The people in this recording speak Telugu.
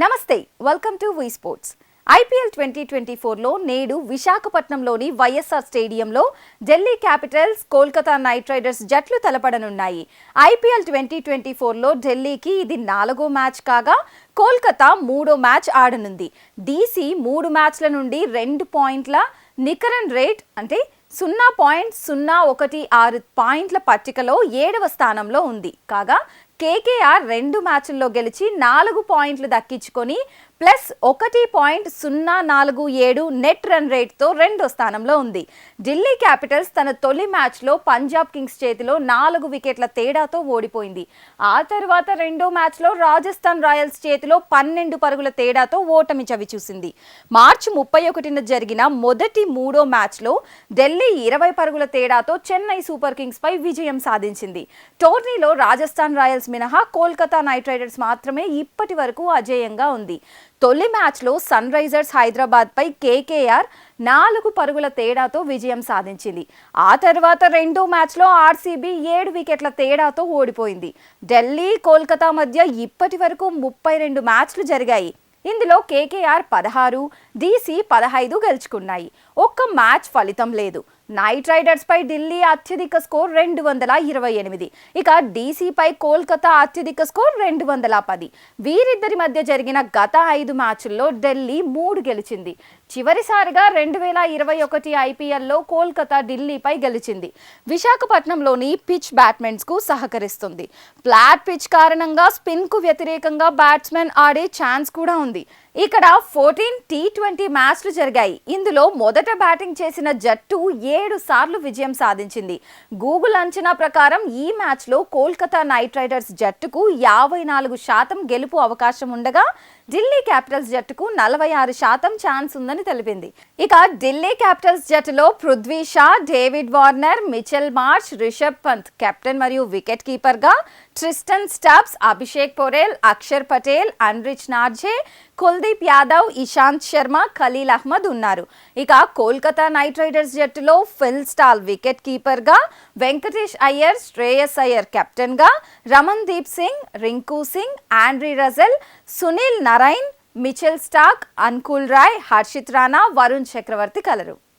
నమస్తే welcome to V sports IPL twenty twenty ఫోర్లో నేడు విశాఖపట్నంలోని వైఎస్ఆర్ స్టేడియంలో Delhi capitals Kolkata knight riders జట్లు తలపడనున్నాయి. ఐపీఎల్ ట్వంటీ ట్వంటీ ఫోర్లో ఢిల్లీకి ఇది నాలుగో మ్యాచ్ కాగా కోల్కతా మూడో మ్యాచ్ ఆడనుంది. డీసీ మూడు మ్యాచ్ల నుండి రెండు పాయింట్ల నికరన్ రేట్ అంటే సున్నా పాయింట్ సున్నా ఒకటి ఆరు పాయింట్ల పట్టికలో ఏడవ స్థానంలో ఉంది. కాగా కేకేఆర్ రెండు మ్యాచ్ల్లో గెలిచి నాలుగు పాయింట్లు దక్కించుకొని ప్లస్ ఒకటి పాయింట్ సున్నా నాలుగు ఏడు నెట్ రన్ రేట్తో రెండో స్థానంలో ఉంది. ఢిల్లీ క్యాపిటల్స్ తన తొలి మ్యాచ్లో పంజాబ్ కింగ్స్ చేతిలో నాలుగు వికెట్ల తేడాతో ఓడిపోయింది. ఆ తర్వాత రెండో మ్యాచ్లో రాజస్థాన్ రాయల్స్ చేతిలో పన్నెండు పరుగుల తేడాతో ఓటమి చవిచూసింది మార్చి ముప్పై ఒకటిన జరిగిన మొదటి మూడో మ్యాచ్లో ఢిల్లీ ఇరవై పరుగుల తేడాతో చెన్నై సూపర్ కింగ్స్ పై విజయం సాధించింది. టోర్నీలో రాజస్థాన్ రాయల్స్ మినహా కోల్కతా నైట్ రైడర్స్ మాత్రమే ఇప్పటి వరకు అజేయంగా ఉంది. తొలి మ్యాచ్లో సన్ రైజర్స్ హైదరాబాద్పై కేకేఆర్ నాలుగు పరుగుల తేడాతో విజయం సాధించింది. ఆ తర్వాత రెండో మ్యాచ్లో ఆర్సీబీ ఏడు వికెట్ల తేడాతో ఓడిపోయింది. ఢిల్లీ కోల్కతా మధ్య ఇప్పటి వరకు ముప్పై రెండు మ్యాచ్లు జరిగాయి. ఇందులో కేకేఆర్ పదహారు డీసీ పదహైదు గెలుచుకున్నాయి. ఒక్క మ్యాచ్ ఫలితం లేదు. నైట్ రైడర్స్ పై ఢిల్లీ అత్యధిక స్కోర్ రెండు వందల ఇరవై ఎనిమిది. ఇక డీసీపై కోల్కతా అత్యధిక స్కోర్ రెండు వందల పది. వీరిద్దరి మధ్య జరిగిన గత ఐదు మ్యాచ్ల్లో ఢిల్లీ మూడు గెలిచింది. చివరిసారిగా రెండు వేల ఇరవై ఒకటి ఐపీఎల్లో కోల్కతా ఢిల్లీపై గెలిచింది. విశాఖపట్నంలోని పిచ్ బ్యాట్స్మెన్స్కు సహకరిస్తుంది. ఫ్లాట్ పిచ్ కారణంగా స్పిన్కు వ్యతిరేకంగా బ్యాట్స్మెన్ ఆడే ఛాన్స్ కూడా ఉంది. ఇక్కడ ఫోర్టీన్ టీ ట్వంటీ మ్యాచ్లు జరిగాయి. ఇందులో మొదట బ్యాటింగ్ చేసిన జట్టు ఏడు సార్లు విజయం సాధించింది. గూగుల్ అంచనా ప్రకారం ఈ మ్యాచ్లో కోల్కతా నైట్ రైడర్స్ జట్టుకు యాభై నాలుగు శాతం గెలుపు అవకాశం ఉండగా ఢిల్లీ క్యాపిటల్స్ జట్టుకు నలభై ఆరు శాతం ఛాన్స్ ఉందని తెలిపింది. ఇక ఢిల్లీ క్యాపిటల్స్ జట్టులో Prithvi Shaw David Warner Mitchell Marsh Rishabh Pant captain మరియు wicket కీపర్గా Tristan Stubbs Abhishek Porel Axar Patel Anrich Nortje Kuldeep Yadav Ishant Sharma Khaleel Ahmed ఉన్నారు. ఇక కోల్కతా నైట్ రైడర్స్ జట్టులో ఫిల్ స్టాల్ వికెట్ కీపర్గా వెంకటేష్ అయ్యర్ శ్రేయస్ అయ్యర్ కెప్టెన్గా Ramandeep Singh Rinku Singh Andre Russell Sunil Narine Mitchell Starc Anukul Roy Harshit Rana Varun Chakravarthy colour.